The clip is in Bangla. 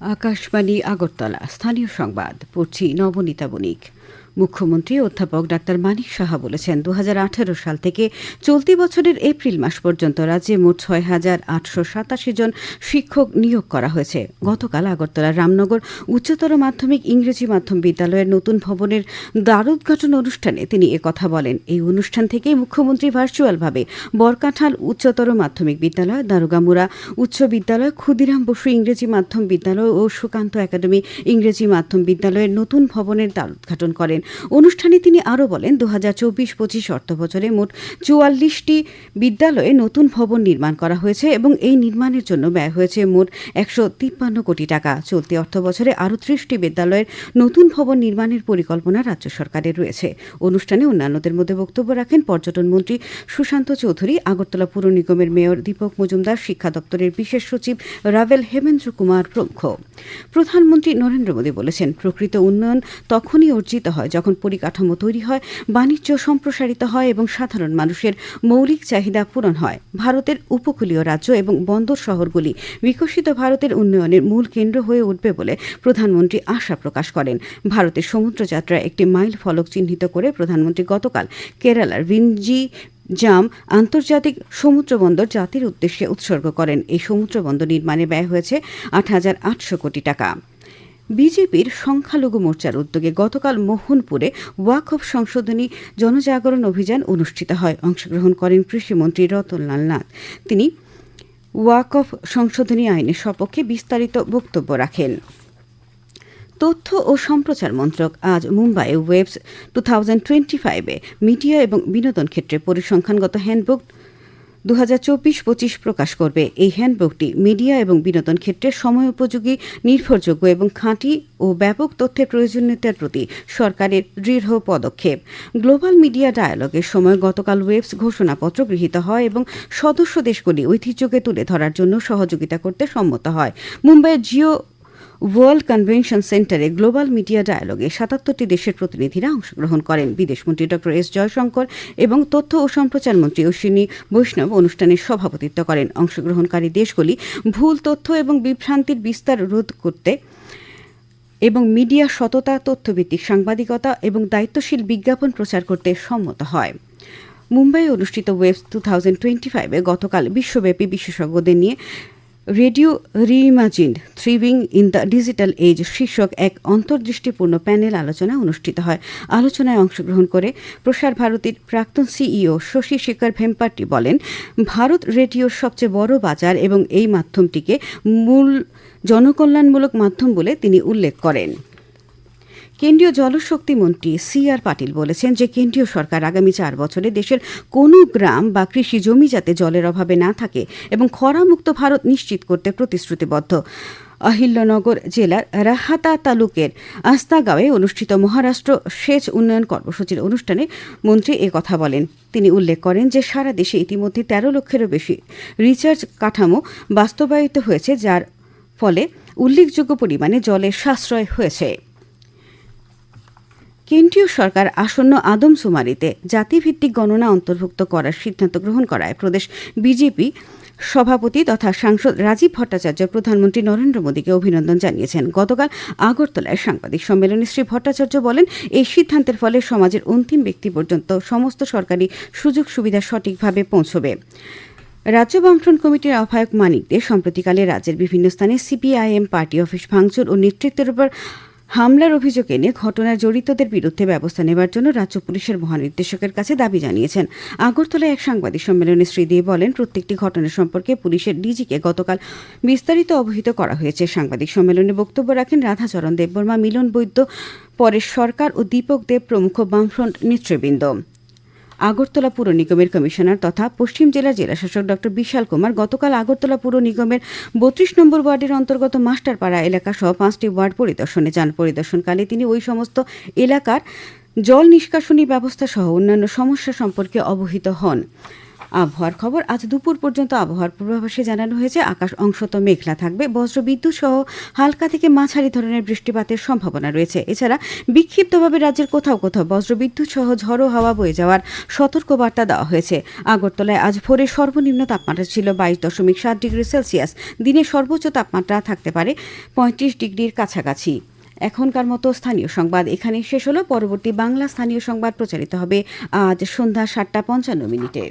আকাশবাণী আগরতলা। স্থানীয় সংবাদ পড়ছি নবনীতা বণিক। মুখ্যমন্ত্রী অধ্যাপক ডাক্তার মানিক সাহা বলেছেন দু হাজার আঠারো সাল থেকে চলতি বছরের এপ্রিল মাস পর্যন্ত রাজ্যে মোট ছয় হাজার আটশো সাতাশি জন শিক্ষক নিয়োগ করা হয়েছে। গতকাল আগরতলার রামনগর উচ্চতর মাধ্যমিক ইংরেজি মাধ্যম বিদ্যালয়ের নতুন ভবনের দ্বারোদ্ঘাটন অনুষ্ঠানে তিনি একথা বলেন। এই অনুষ্ঠান থেকে মুখ্যমন্ত্রী ভার্চুয়ালভাবে বরকাঠাল উচ্চতর মাধ্যমিক বিদ্যালয় দারোগামুড়া উচ্চ বিদ্যালয়, ক্ষুদিরাম বসু ইংরেজি মাধ্যম বিদ্যালয় ও সুকান্ত একাডেমি ইংরেজি মাধ্যম বিদ্যালয়ের নতুন ভবনের দ্বারোদ্ঘাটন করেন। অনুষ্ঠানে তিনি আরও বলেন দু হাজার চব্বিশ পঁচিশ অর্থ বছরে মোট চুয়াল্লিশটি বিদ্যালয়ে নতুন ভবন নির্মাণ করা হয়েছে এবং এই নির্মাণের জন্য ব্যয় হয়েছে মোট একশো তিপ্পান্ন কোটি টাকা। চলতি অর্থ বছরে আরও ত্রিশটি বিদ্যালয়ের নতুন ভবন নির্মাণের পরিকল্পনা রাজ্য সরকারের রয়েছে। অনুষ্ঠানে অন্যান্যদের মধ্যে বক্তব্য রাখেন পর্যটন মন্ত্রী সুশান্ত চৌধুরী, আগরতলা পুর নিগমের মেয়র দীপক মজুমদার, শিক্ষা দপ্তরের বিশেষ সচিব রাভেল হেমেন্দ্র কুমার প্রমুখ। প্রধানমন্ত্রী নরেন্দ্র মোদী বলেছেন, প্রকৃত উন্নয়ন তখনই অর্জিত হয় যখন পরিকাঠামো তৈরি হয়, বাণিজ্য সম্প্রসারিত হয় এবং সাধারণ মানুষের মৌলিক চাহিদা পূরণ হয়। ভারতের উপকূলীয় রাজ্য এবং বন্দর শহরগুলি বিকশিত ভারতের উন্নয়নের মূল কেন্দ্র হয়ে উঠবে বলে প্রধানমন্ত্রী আশা প্রকাশ করেন। ভারতের সমুদ্রযাত্রায় একটি মাইল ফলক চিহ্নিত করে প্রধানমন্ত্রী গতকাল কেরালার ভিনজি জাম আন্তর্জাতিক সমুদ্র বন্দর জাতির উদ্দেশ্যে উৎসর্গ করেন। এই সমুদ্র বন্দর নির্মাণে ব্যয় হয়েছে আট হাজার আটশো কোটি টাকা। বিজেপির সংখ্যালঘু মোর্চার উদ্যোগে গতকাল মোহনপুরে ওয়াকফ সংশোধনী জনজাগরণ অভিযান অনুষ্ঠিত হয়। অংশগ্রহণ করেন কৃষিমন্ত্রী রতনলাল নাথ। তিনি ওয়াকফ সংশোধনী আইনের সপক্ষে বিস্তারিত বক্তব্য রাখেন। তথ্য ও সম্প্রচার মন্ত্রক আজ মুম্বাইয়ে ওয়েবস টু থাউজেন্ড টোয়েন্টি ফাইভে মিডিয়া এবং বিনোদন ক্ষেত্রে পরিসংখ্যানগত হ্যান্ডবুক দু হাজার চব্বিশ পঁচিশ প্রকাশ করবে। এই হ্যান্ডবুকটি মিডিয়া এবং বিনোদন ক্ষেত্রে সময় উপযোগী, নির্ভরযোগ্য এবং খাঁটি ও ব্যাপক তথ্যের প্রয়োজনীয়তার প্রতি সরকারের দৃঢ় পদক্ষেপ। গ্লোবাল মিডিয়া ডায়ালগের সময় গতকাল ওয়েবস ঘোষণাপত্র গৃহীত হয় এবং সদস্য দেশগুলি ঐতিহ্যকে তুলে ধরার জন্য সহযোগিতা করতে সম্মত হয়। মুম্বাইয়ের জিও ওয়ার্ল্ড কনভেনশন সেন্টারে গ্লোবাল মিডিয়া ডায়ালগে সাতাত্তরটি দেশের প্রতিনিধিরা অংশগ্রহণ করেন। বিদেশমন্ত্রী ড এস জয়শঙ্কর এবং তথ্য ও সম্প্রচার মন্ত্রী অশ্বিনী বৈষ্ণব অনুষ্ঠানের সভাপতিত্ব করেন। অংশগ্রহণকারী দেশগুলি ভুল তথ্য এবং বিভ্রান্তির বিস্তার রোধ করতে এবং মিডিয়া সততা, তথ্যভিত্তিক সাংবাদিকতা এবং দায়িত্বশীল বিজ্ঞাপন প্রচার করতে সম্মত হয়। মুম্বাইয়ে অনুষ্ঠিত ওয়েবস টু থাউজেন্ড টোয়েন্টি ফাইভে গতকাল বিশ্বব্যাপী বিশেষজ্ঞদের নিয়ে radio reimagined thriving in the digital age শীর্ষক এক অন্তর্দৃষ্টিপূর্ণ প্যানেল আলোচনা অনুষ্ঠিত হয়। আলোচনায় অংশগ্রহণ করে প্রসার ভারতীর প্রাক্তন সিইও শশী শেখর ভেম্পার্টি বলেন, ভারত রেডিওর সবচেয়ে বড় বাজার এবং এই মাধ্যমটিকে মূল জনকল্যাণমূলক মাধ্যম বলে তিনি উল্লেখ করেন। কেন্দ্রীয় জলশক্তি মন্ত্রী সি আর পাটিল বলেছেন যে কেন্দ্রীয় সরকার আগামী চার বছরে দেশের কোনো গ্রাম বা কৃষি জমি যাতে জলের অভাবে না থাকে এবং খরামুক্ত ভারত নিশ্চিত করতে প্রতিশ্রুতিবদ্ধ। অহিল্যনগর জেলার রাহাতা তালুকের আস্তাগাঁওয়ে অনুষ্ঠিত মহারাষ্ট্র সেচ উন্নয়ন কর্মসূচির অনুষ্ঠানে মন্ত্রী এ কথা বলেন। তিনি উল্লেখ করেন যে সারা দেশে ইতিমধ্যে তেরো লক্ষেরও বেশি রিচার্জ কাঠামো বাস্তবায়িত হয়েছে, যার ফলে উল্লেখযোগ্য পরিমাণে জলের সাশ্রয় হয়েছে। কেন্দ্রীয় সরকার আসন্ন আদমশুমারিতে জাতিভিত্তিক গণনা অন্তর্ভুক্ত করার সিদ্ধান্ত গ্রহণ করায় প্রদেশ বিজেপি সভাপতি তথা সাংসদ রাজীব ভট্টাচার্য প্রধানমন্ত্রী নরেন্দ্র মোদীকে অভিনন্দন জানিয়েছেন। গতকাল আগরতলায় সাংবাদিক সম্মেলনে শ্রী ভট্টাচার্য বলেন, এই সিদ্ধান্তের ফলে সমাজের অন্তিম ব্যক্তি পর্যন্ত সমস্ত সরকারি সুযোগ সুবিধা সঠিকভাবে পৌঁছবে। রাজ্য বামফ্রন্ট কমিটির আহ্বায়ক মানিক দে সম্প্রতিকালে রাজ্যের বিভিন্ন স্থানে সিপিআইএম পার্টি অফিস ভাঙচুর ও নেতৃত্বের উপর হামলার অভিযোগ এনে ঘটনায় জড়িতদের বিরুদ্ধে ব্যবস্থা নেবার জন্য রাজ্য পুলিশের মহানির্দেশকের কাছে দাবি জানিয়েছেন। আগরতলায় এক সাংবাদিক সম্মেলনে শ্রী দে বলেন, প্রত্যেকটি ঘটনা সম্পর্কে পুলিশের ডিজিকে গতকাল বিস্তারিত অবহিত করা হয়েছে। সাংবাদিক সম্মেলনে বক্তব্য রাখেন রাধাচরণ দেববর্মা, মিলন বৈদ্য, পরেশ সরকার ও দীপক দেব প্রমুখ বামফ্রন্ট নেতৃবৃন্দ। আগরতলা পুর নিগমের কমিশনার তথা পশ্চিম জেলা জেলাশাসক ডক্টর বিশাল কুমার গতকাল আগরতলা পুর নিগমের বত্রিশ নম্বর ওয়ার্ডের অন্তর্গত মাস্টারপাড়া এলাকা সহ পাঁচটি ওয়ার্ড পরিদর্শনে যান। পরিদর্শনকালে তিনি ওই সমস্ত এলাকার জল নিষ্কাশনী ব্যবস্থা সহ অন্যান্য সমস্যা সম্পর্কে অবহিত হন। আবহাওয়ার খবর। আজ দুপুর পর্যন্ত আবহাওয়ার পূর্বাভাসে জানানো হয়েছে, আকাশ অংশত মেঘলা থাকবে। বজ্র, বিদ্যুৎ সহ হালকা থেকে মাঝারি ধরনের বৃষ্টিপাতের সম্ভাবনা রয়েছে। এছাড়া বিক্ষিপ্তভাবে রাজ্যের কোথাও কোথাও বজ্র, বিদ্যুৎ সহ ঝড়ো হাওয়া বয়ে যাওয়ার সতর্কবার্তা দেওয়া হয়েছে। আগরতলায় আজ ভোরে সর্বনিম্ন তাপমাত্রা ছিল বাইশ দশমিক সাত ডিগ্রি সেলসিয়াস। দিনে সর্বোচ্চ তাপমাত্রা থাকতে পারে পঁয়ত্রিশ ডিগ্রির কাছাকাছি। এখনকার মতো স্থানীয় সংবাদ এখানে শেষ হলো। পরবর্তী বাংলা স্থানীয় সংবাদ প্রচারিত হবে আজ সন্ধ্যা সাতটা পঞ্চান্ন মিনিটে।